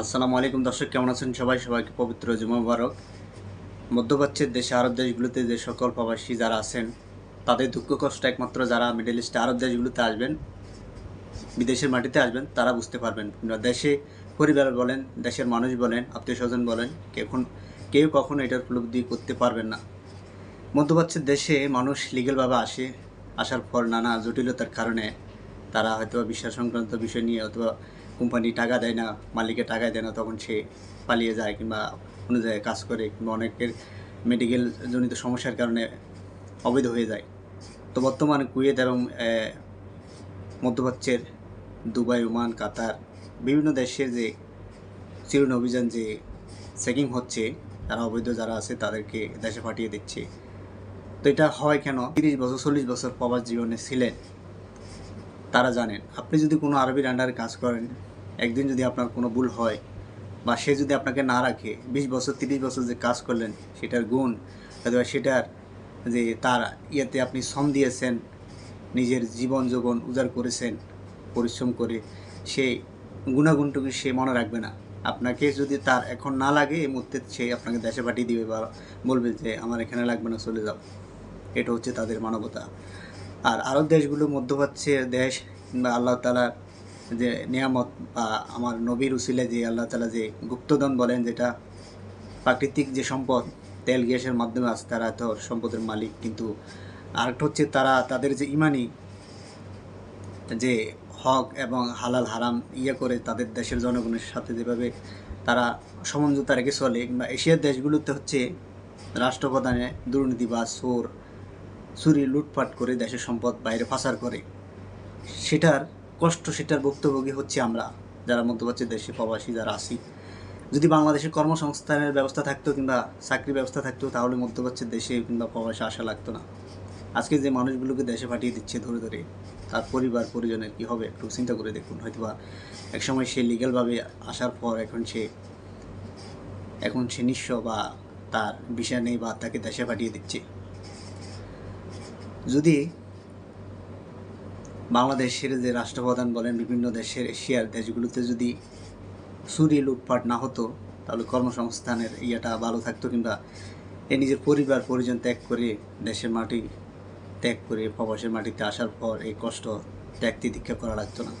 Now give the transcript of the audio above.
আসসালামু আলাইকুম দর্শক, কেমন আছেন সবাই? সবাইকে পবিত্র জুমা মুবারক। মধ্যপ্রাচ্যের দেশে, আরব দেশগুলোতে যে সকল প্রবাসী যারা আছেন, তাদের দুঃখ, কষ্ট একমাত্র যারা মিডল ইস্টে আরব দেশগুলোতে আসবেন, বিদেশের মাটিতে আসবেন, তারা বুঝতে পারবেন। দেশে পরিবার বলেন, দেশের মানুষ বলেন আত্মীয় স্বজন বলেন এখন কেউ কখনো এটার উপলব্ধি করতে পারবেন না। মধ্যপ্রাচ্যের দেশে মানুষ লিগেলভাবে আসে, আসার পর নানা জটিলতার কারণে তারা হয়তো বিশ্বাস সংক্রান্ত বিষয় নিয়ে অথবা কোম্পানি টাকা দেয় না, মালিকের টাকা দেয় না, তখন সে পালিয়ে যায় কিংবা অন্য জায়গায় কাজ করে কিংবা অনেকের মেডিকেল জনিত সমস্যার কারণে অবৈধ হয়ে যায়। তো বর্তমানে কুয়েত এবং মধ্যপ্রাচ্যের দুবাই, ওমান, কাতার বিভিন্ন দেশের যে চিরুন অভিযান যে চেকিং হচ্ছে তারা অবৈধ যারা আছে তাদেরকে দেশে পাঠিয়ে দিচ্ছে। তো এটা হয় কেন? তিরিশ বছর, চল্লিশ বছর প্রবাস জীবনে ছিলেন তারা জানেন। আপনি যদি কোনো আরবির আন্ডারে কাজ করেন, একদিন যদি আপনার কোনো ভুল হয় বা সে যদি আপনাকে না রাখে, বিশ বছর, তিরিশ বছর যে কাজ করলেন, সেটার গুণ অথবা সেটার যে তার ইয়েতে আপনি শ্রম দিয়েছেন, নিজের জীবন যৌবন উজাড় করেছেন, পরিশ্রম করে সেই গুণাগুণটুকু সে মনে রাখবে না। আপনাকে যদি তার এখন না লাগে, এই মুহূর্তে সে আপনাকে দেশে পাঠিয়ে দিবে বা বলবে যে, আমার এখানে লাগবে না, চলে যাও। এটা হচ্ছে তাদের মানবতা। আর আরব দেশগুলো মধ্যপ্রাচ্যের দেশ কিংবা আল্লাহ তালা যে নিয়ামত বা আমার নবীর উসিলে যে আল্লাহ তালা যে গুপ্তধন বলেন, যেটা প্রাকৃতিক যে সম্পদ, তেল গ্যাসের মাধ্যমে আছে, তারা তো সম্পদের মালিক। কিন্তু আরেকটা হচ্ছে তারা তাদের যে ইমানি যে হক এবং হালাল হারাম ইয়ে করে তাদের দেশের জনগণের সাথে যেভাবে তারা সমঞ্জতা রেখে চলে, কিংবা এশিয়ার দেশগুলোতে হচ্ছে রাষ্ট্রপ্রধানে দুর্নীতি বা চোর, চুরি, লুটপাট করে দেশের সম্পদ বাইরে পাচার করে। সেটার কষ্ট, সেটার ভুক্তভোগী হচ্ছে আমরা, যারা মধ্যপ্রাচ্যের দেশে প্রবাসী যারা আছি। যদি বাংলাদেশে কর্মসংস্থানের ব্যবস্থা থাকতো কিংবা চাকরির ব্যবস্থা থাকতো, তাহলে মধ্যপ্রাচ্যের দেশে কিংবা প্রবাসে আসা লাগতো না। আজকে যে মানুষগুলোকে দেশে পাঠিয়ে দিচ্ছে ধরে ধরে, তার পরিবার, পরিজনের কী হবে একটু চিন্তা করে দেখুন। হয়তোবা একসময় সে লিগ্যালভাবে আসার পর এখন সে এখন সে নিঃস্ব বা তার বিষয় নেই বা তাকে দেশে পাঠিয়ে দিচ্ছে। যদি বাংলাদেশের যে রাষ্ট্রপ্রধান বলেন বিভিন্ন দেশের এশিয়ার দেশগুলোতে যদি সুরি লুটপাট না হতো, তাহলে কর্মসংস্থানের ইয়েটা ভালো থাকতো কিংবা এ নিজের পরিবার, পরিজন ত্যাগ করে দেশের মাটি ত্যাগ করে প্রবাসের মাটিতে আসার পর এই কষ্ট ত্যাগ তিদীক্ষা করা লাগতো না।